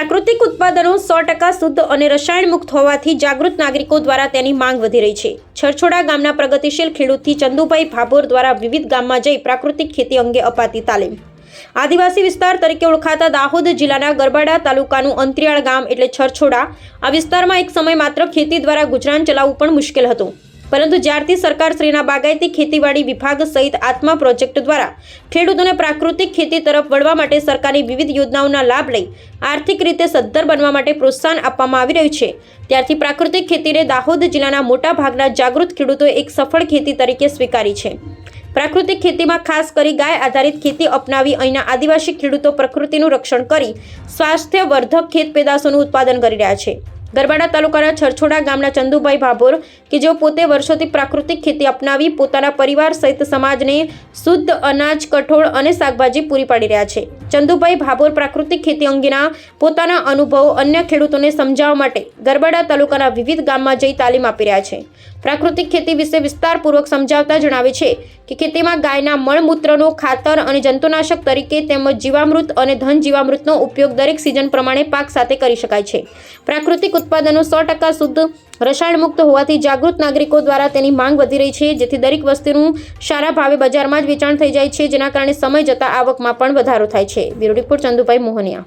પ્રાકૃતિક ઉત્પાદનો સો ટકા શુદ્ધ અને રસાયણ મુક્ત હોવાથી જાગૃત નાગરિકો દ્વારા તેની માંગ વધી રહી છે. છરછોડા ગામના પ્રગતિશીલ ખેડૂતથી ચંદુભાઈ ભાભોર દ્વારા વિવિધ ગામમાં જઈ પ્રાકૃતિક ખેતી અંગે અપાતી તાલીમ. આદિવાસી વિસ્તાર તરીકે ઓળખાતા દાહોદ જિલ્લાના ગરબાડા તાલુકાનું અંતરિયાળ ગામ એટલે છરછોડા, આ વિસ્તારમાં એક સમય માત્ર ખેતી દ્વારા ગુજરાન ચલાવવું પણ મુશ્કેલ હતું. પરંતુ જ્યારથી સરકારશ્રીના બાગાયતી ખેતીવાડી વિભાગ સહિત આત્મા પ્રોજેક્ટ દ્વારા ખેડૂતોને પ્રાકૃતિક ખેતી તરફ વળવા માટે સરકારની વિવિધ યોજનાઓના લાભ લઈ આર્થિક રીતે સદ્ધર બનવા માટે પ્રોત્સાહન આપવામાં આવી રહ્યું છે. ત્યારથી પ્રાકૃતિક ખેતીને દાહોદ જિલ્લાના મોટા ભાગના જાગૃત ખેડૂતોએ એક સફળ ખેતી તરીકે સ્વીકારી છે. પ્રાકૃતિક ખેતીમાં ખાસ કરી ગાય આધારિત ખેતી અપનાવી અહીંના આદિવાસી ખેડૂતો પ્રકૃતિનું રક્ષણ કરી સ્વાસ્થ્યવર્ધક ખેત પેદાશોનું ઉત્પાદન કરી રહ્યા છે. ગરબાડા તાલુકાના છરછોડા ગામના ચંદુભાઈ ભાભોર કે જેઓ પોતે વર્ષોથી પ્રાકૃતિક ખેતી અપનાવી પોતાના પરિવાર સહિત સમાજને શુદ્ધ અનાજ, કઠોળ અને શાકભાજી પૂરી પાડી રહ્યા છે. ચંદુભાઈ ભાભોર પ્રાકૃતિક ખેતી અંગેના પોતાના અનુભવો અન્ય ખેડૂતોને સમજાવવા માટે ગરબાડા તાલુકાના વિવિધ ગામમાં જઈ તાલીમ આપી રહ્યા છે. પ્રાકૃતિક ખેતી વિશે વિસ્તારપૂર્વક સમજાવતા જણાવે છે કે ખેતીમાં ગાયના મળમૂત્રનો ખાતર અને જંતુનાશક તરીકે તેમજ જીવામૃત અને ધન જીવામૃતનો ઉપયોગ દરેક સિઝન પ્રમાણે પાક સાથે કરી શકાય છે. પ્રાકૃતિક ઉત્પાદનો સો ટકા શુદ્ધ રસાયણ મુક્ત હોવાથી જાગૃત નાગરિકો દ્વારા તેની માંગ વધી રહી છે. જેથી દરેક વસ્તુનું સારા ભાવે બજારમાં જ વેચાણ થઈ જાય છે, જેના કારણે સમય જતાં આવકમાં પણ વધારો થાય છે. Bureau report Chandubhai Mohaniya.